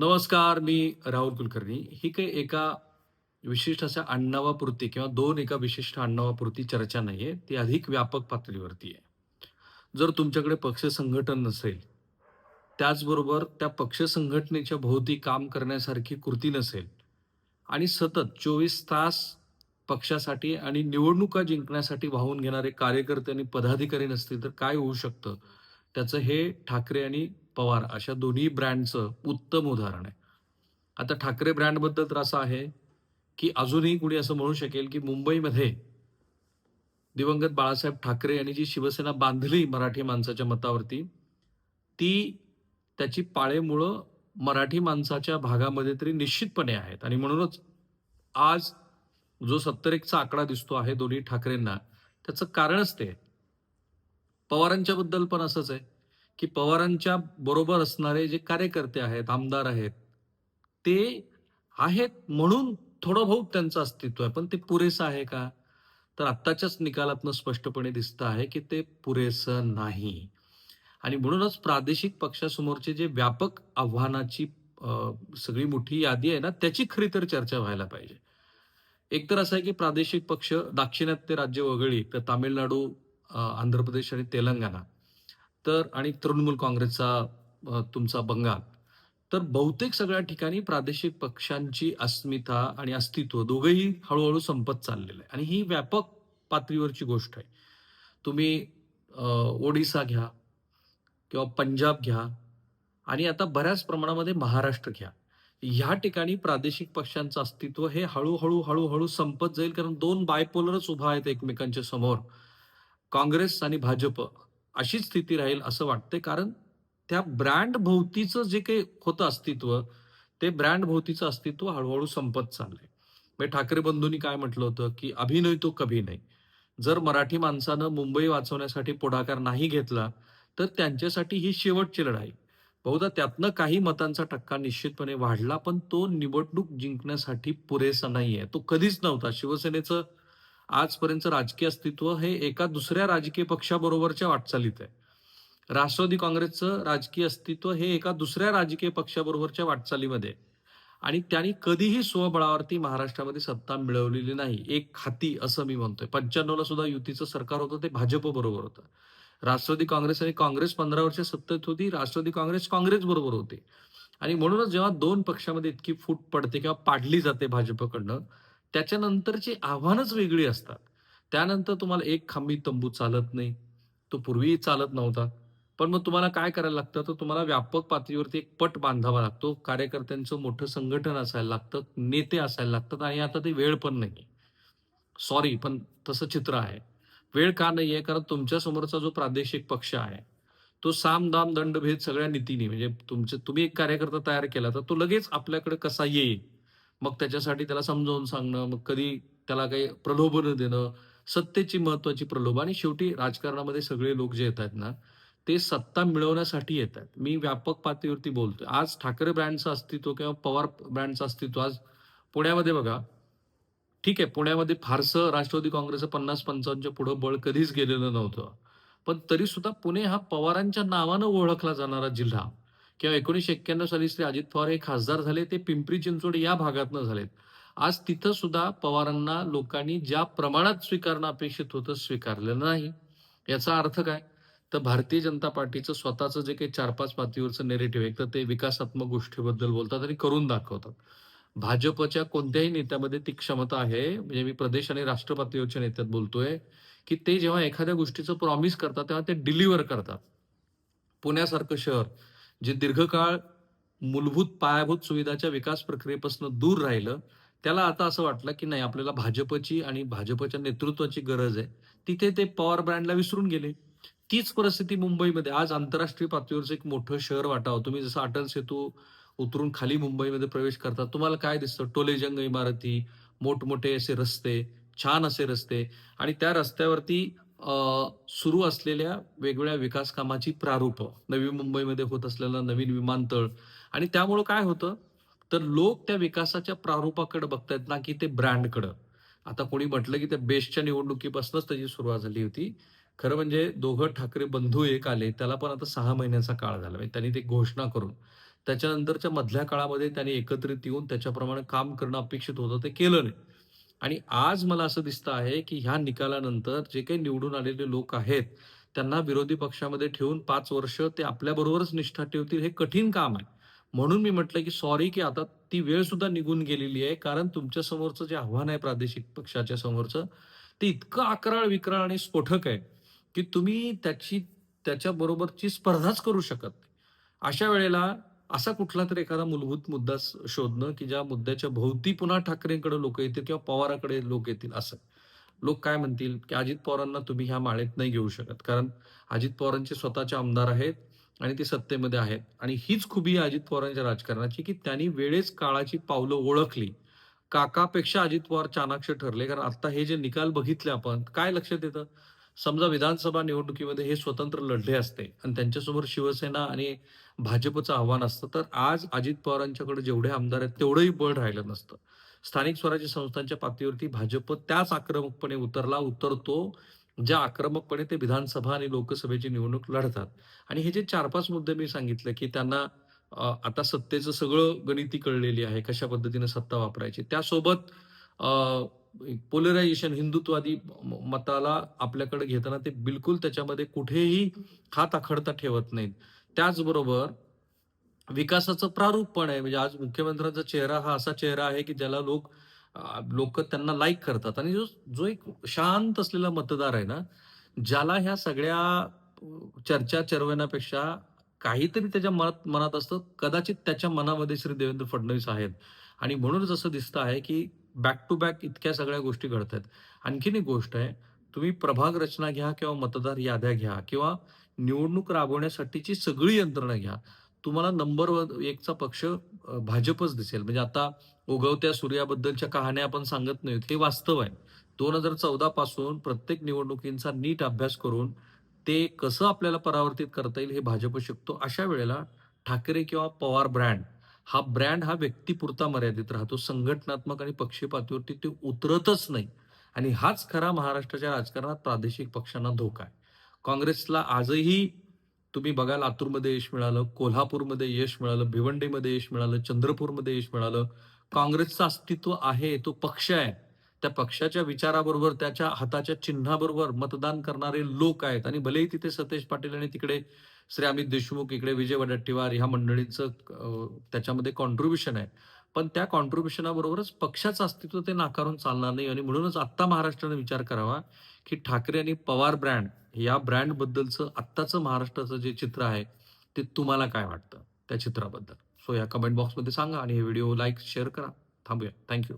नमस्कार मी राहुल कुलकर्णी. ही काही एका विशिष्ट अशा आडनावापुरती किंवा दोन एका विशिष्ट आडनावापुरती चर्चा नाही आहे ती अधिक व्यापक पातळीवरती आहे. जर तुमच्याकडे पक्ष संघटन नसेल त्याचबरोबर त्या पक्ष संघटनेच्या भोवती काम करण्यासारखी कृती नसेल आणि सतत चोवीस तास पक्षासाठी आणि निवडणुका जिंकण्यासाठी वाहून घेणारे कार्यकर्ते आणि पदाधिकारी नसतील तर काय होऊ शकतं? त्याचं हे ठाकरे आणि पवार अशा दोन्ही ब्रँडचं उत्तम उदाहरण आहे. आता ठाकरे ब्रँडबद्दल तर असं आहे की अजूनही कुणी असं म्हणू शकेल की मुंबईमध्ये दिवंगत बाळासाहेब ठाकरे यांनी जी शिवसेना बांधली मराठी माणसाच्या मतावरती ती त्याची पाळेमुळं मराठी माणसाच्या भागामध्ये तरी निश्चितपणे आहेत. आणि म्हणूनच आज जो सत्तर एकचा आकडा दिसतो आहे दोन्ही ठाकरेंना त्याचं कारणच ते पवारांच्या बद्दल पण असंच आहे. की पवारांच्या बरोबर असणारे जे कार्यकर्ते आहेत आमदार आहेत ते आहेत म्हणून थोडं बहुत त्यांचं अस्तित्व आहे. पण ते पुरेसं आहे का? तर आत्ताच्याच निकालातनं स्पष्टपणे दिसतं आहे की ते पुरेसं नाही. आणि म्हणूनच प्रादेशिक पक्षासमोरचे जे व्यापक आव्हानाची सगळी मोठी यादी आहे ना त्याची खरी तर चर्चा व्हायला पाहिजे. एक तर असं आहे की प्रादेशिक पक्ष दाक्षिणात्य राज्य वगळी तर तामिळनाडू आंध्र प्रदेश आणि तेलंगणा तर आणि तृणमूल काँग्रेसचा तुमचा बंगाल. तर बहुतेक सगळ्या ठिकाणी प्रादेशिक पक्षांची अस्मिता आणि अस्तित्व दोघंही हळूहळू संपत चाललेलं आहे. आणि ही व्यापक पातळीवरची गोष्ट आहे. तुम्ही ओडिसा घ्या किंवा पंजाब घ्या आणि आता बऱ्याच प्रमाणामध्ये महाराष्ट्र घ्या. ह्या ठिकाणी प्रादेशिक पक्षांचं अस्तित्व हे हळूहळू हळूहळू संपत जाईल. कारण दोन बायपोलरच उभा आहेत एकमेकांच्या समोर. काँग्रेस आणि भाजप. अशीच स्थिती राहील असं वाटतंय. कारण त्या ब्रँड भोवतीचं जे काही होतं अस्तित्व ते ब्रँड भोवतीचं अस्तित्व हळूहळू संपत चाललंय. म्हणजे ठाकरे बंधूंनी काय म्हटलं होतं की अभिनय तो कभी नाही. जर मराठी माणसानं मुंबई वाचवण्यासाठी पुढाकार नाही घेतला तर त्यांच्यासाठी ही शेवटची लढाई. बहुधा त्यातनं काही मतांचा टक्का निश्चितपणे वाढला पण तो निवडणूक जिंकण्यासाठी पुरेसा नाहीये. तो कधीच नव्हता. शिवसेनेचं आजपर्यंत राजकीय अस्तित्व हे एका दुसऱ्या राजकीय पक्षाबरोबरच्या वाटचालीत आहे. राष्ट्रवादी काँग्रेसचं राजकीय अस्तित्व हे एका दुसऱ्या राजकीय पक्षाबरोबरच्या वाटचालीमध्ये आणि त्यांनी कधीही स्वबळावरती महाराष्ट्रामध्ये सत्ता मिळवलेली नाही. एक खाती असं मी म्हणतोय. पंच्याण्णवला सुद्धा युतीचं सरकार होतं ते भाजप बरोबर होतं. राष्ट्रवादी काँग्रेस आणि काँग्रेस पंधरा वर्ष सत्तेत होती राष्ट्रवादी काँग्रेस काँग्रेस बरोबर होती. आणि म्हणूनच जेव्हा दोन पक्षामध्ये इतकी फूट पडते किंवा पाडली जाते भाजपकडनं त्याच्यानंतरची आव्हानच वेगळी असतात. त्यानंतर तुम्हाला एक खांबी तंबू चालत नाही. तो पूर्वीही चालत नव्हता. पण मग तुम्हाला काय करायला लागतं? तर तुम्हाला व्यापक पातळीवरती एक पट बांधावा लागतो. कार्यकर्त्यांचं मोठं संघटन असायला लागतं. नेते असायला लागतात आणि आता ते वेळ पण नाही सॉरी पण तसं चित्र आहे. वेळ का नाही आहे कारण तुमच्यासमोरचा जो प्रादेशिक पक्ष आहे तो साम दाम दंडभेद सगळ्या नीतीने म्हणजे तुमचे तुम्ही एक कार्यकर्ता तयार केला तर तो लगेच आपल्याकडे कसा येईल? मग त्याच्यासाठी त्याला समजावून सांगणं मग कधी त्याला काही प्रलोभन देणं सत्तेची महत्वाची प्रलोभ आणि शेवटी राजकारणामध्ये सगळे लोक जे येत आहेत ना ते सत्ता मिळवण्यासाठी येत आहेत मी व्यापक पातळीवरती बोलतोय. आज ठाकरे ब्रँडचं अस्तित्व किंवा पवार ब्रँडचं अस्तित्व आज पुण्यामध्ये बघा. ठीक आहे पुण्यामध्ये फारसं राष्ट्रवादी काँग्रेसचं पन्नास पंचावन्नच्या पुढं बळ कधीच गेलेलं नव्हतं. पण तरी सुद्धा पुणे हा पवारांच्या नावानं ओळखला जाणारा जिल्हा. किंवा एकोणीसशे एक्क्याण्णव साली श्री अजित पवार हे खासदार झाले ते पिंपरी चिंचवड या भागातनं झालेत. आज तिथं सुद्धा पवारांना लोकांनी ज्या प्रमाणात स्वीकारणं अपेक्षित होतं स्वीकारलेलं नाही. याचा अर्थ काय? तर भारतीय जनता पार्टीचं स्वतःचं जे काही चार पाच पातळीवरचं नेरेटिव्ह आहे तर ते विकासात्मक गोष्टीबद्दल बोलतात आणि करून दाखवतात. भाजपच्या कोणत्याही नेत्यामध्ये ती क्षमता आहे म्हणजे मी प्रदेश आणि राष्ट्र पातळीवरच्या नेत्यात बोलतोय की ते जेव्हा एखाद्या गोष्टीचं प्रॉमिस करतात तेव्हा ते डिलिव्हर करतात. पुण्यासारखं शहर जे दीर्घकाळ मूलभूत पायाभूत सुविधाच्या विकास प्रक्रियेपासून दूर राहिलं त्याला आता असं वाटलं की नाही आपल्याला भाजपची आणि भाजपच्या नेतृत्वाची गरज आहे. तिथे ते पॉवर ब्रँडला विसरून गेले. तीच परिस्थिती मुंबईमध्ये आज आंतरराष्ट्रीय पातळीवरचं एक मोठं शहर वाटावं. तुम्ही जसं अटल सेतू उतरून खाली मुंबईमध्ये प्रवेश करतात तुम्हाला काय दिसतं? टोलेजंग इमारती मोठमोठे असे रस्ते छान असे रस्ते आणि त्या रस्त्यावरती सुरू असलेल्या वेगवेगळ्या विकास कामाची प्रारूप नवी मुंबईमध्ये होत असलेला नवीन विमानतळ. आणि त्यामुळं काय होतं? तर लोक त्या विकासाच्या प्रारूपाकडे बघतायत ना की ते ब्रँडकडं. आता कोणी म्हटलं की त्या बेस्टच्या निवडणुकीपासूनच त्याची सुरुवात झाली होती. खरं म्हणजे दोघं ठाकरे बंधू एक आले त्याला पण आता सहा महिन्याचा काळ झाला. म्हणजे त्यांनी ते घोषणा करून त्याच्यानंतरच्या मधल्या काळामध्ये त्यांनी एकत्रित येऊन त्याच्याप्रमाणे काम करणं अपेक्षित होतं ते केलं नाही. आणि आज मला असं दिसतं आहे की ह्या निकालानंतर जे काही निवडून आलेले लोक आहेत त्यांना विरोधी पक्षामध्ये ठेवून पाच वर्ष ते आपल्याबरोबरच निष्ठा ठेवतील हे कठीण काम आहे. म्हणून मी म्हटलं की सॉरी की आता ती वेळ सुद्धा निघून गेलेली आहे कारण तुमच्या समोरचं जे आव्हान आहे प्रादेशिक पक्षाच्या समोरचं ते इतकं अकराळ विकराळ आणि स्फोटक आहे की तुम्ही त्याची त्याच्याबरोबरची स्पर्धाच करू शकत नाही. अशा वेळेला असा कुठला तरी एखादा मूलभूत मुद्दा शोधणं की ज्या मुद्द्याच्या भोवती पुन्हा ठाकरेंकडे लोक येतील किंवा पवाराकडे लोक येतील असं. लोक काय म्हणतील? की अजित पवारांना तुम्ही ह्या माळेत नाही घेऊ शकत. कारण अजित पवारांचे स्वतःचे आमदार आहेत आणि ते सत्तेमध्ये आहेत. आणि हीच खुबी आहे अजित पवारांच्या राजकारणाची की त्यांनी वेळेच काळाची पावलं ओळखली. काकापेक्षा अजित पवार चाणाक्ष ठरले. कारण आता हे जे निकाल बघितले आपण काय लक्षात येतं? समजा विधानसभा निवडणुकीमध्ये हे स्वतंत्र लढले असते. आणि त्यांच्यासमोर शिवसेना आणि भाजपचं आव्हान असतं तर आज अजित पवारांच्याकडे जेवढे आमदार आहेत तेवढंही बळ राहिलं नसतं. स्थानिक स्वराज्य संस्थांच्या पातळीवरती भाजप त्याच आक्रमकपणे उतरला उतरतो ज्या आक्रमकपणे ते विधानसभा आणि लोकसभेची निवडणूक लढतात. आणि हे जे चार पाच मुद्दे मी सांगितले की त्यांना आता सत्तेचं सगळं गणिती कळलेली आहे कशा पद्धतीने सत्ता वापरायची. त्यासोबत पोलरायझेशन हिंदुत्वादी मताला आपल्याकडे घेताना ते बिलकुल त्याच्यामध्ये कुठेही हात आखडता ठेवत नाहीत. त्याचबरोबर विकासाचं प्रारूप पण आहे. म्हणजे आज मुख्यमंत्र्यांचा चेहरा हा असा चेहरा आहे की ज्याला लोक लोक त्यांना लाईक करतात. आणि जो जो एक शांत असलेला मतदार आहे ना ज्याला ह्या सगळ्या चर्चा चरवण्यापेक्षा काहीतरी त्याच्या मनात मनात असतं. कदाचित त्याच्या मनामध्ये श्री देवेंद्र फडणवीस आहेत. आणि म्हणूनच असं दिसतं आहे की बॅक टू बॅक इतक्या सगळ्या गोष्टी घडत आहेत आणखीन एक गोष्ट आहे तुम्ही प्रभाग रचना घ्या किंवा मतदार याद्या घ्या किंवा निवडणूक राबवण्यासाठीची सगळी यंत्रणा घ्या. तुम्हाला नंबर एकचा पक्ष भाजपच दिसेल. म्हणजे आता उगवत्या सूर्याबद्दलच्या कहाण्या आपण सांगत नाहीत. हे वास्तव आहे. दोन हजार चौदा पासून प्रत्येक निवडणुकींचा नीट अभ्यास करून ते कसं आपल्याला परावर्तित करता येईल हे भाजप शिकतो. अशा वेळेला ठाकरे किंवा पवार ब्रँड हा ब्रँड हा व्यक्तीपुरता मर्यादित राहतो. संघटनात्मक आणि पक्षीय पातळीवरती ते उतरतच नाही. आणि हाच खरा महाराष्ट्राच्या राजकारणात प्रादेशिक पक्षांना धोका आहे. काँग्रेसला आजही तुम्ही बघा लातूरमध्ये यश मिळालं कोल्हापूरमध्ये यश मिळालं भिवंडीमध्ये यश मिळालं चंद्रपूरमध्ये यश मिळालं. काँग्रेसचं अस्तित्व आहे तो पक्ष आहे. त्या पक्षाच्या विचाराबरोबर त्याच्या हाताच्या चिन्हाबरोबर मतदान करणारे लोक आहेत. आणि भलेही तिथे सतेज पाटील आणि तिकडे श्री अमित देशमुख इकडे विजय वडट्टीवार ह्या मंडळींचं त्याच्यामध्ये कॉन्ट्रीब्युशन आहे. पण त्या कॉन्ट्रीब्युशनाबरोबरच पक्षाचं अस्तित्व ते नाकारून चालणार नाही. आणि म्हणूनच आत्ता महाराष्ट्राने विचार करावा की ठाकरे आणि पवार ब्रँड या ब्रँड बद्दलचं आत्ताचं महाराष्ट्राचं जे चित्र आहे ते तुम्हाला काय वाटतं? त्या चित्राबद्दल. सो या कमेंट बॉक्समध्ये सांगा आणि हे व्हिडिओ लाईक शेअर करा. थांबूया. थँक्यू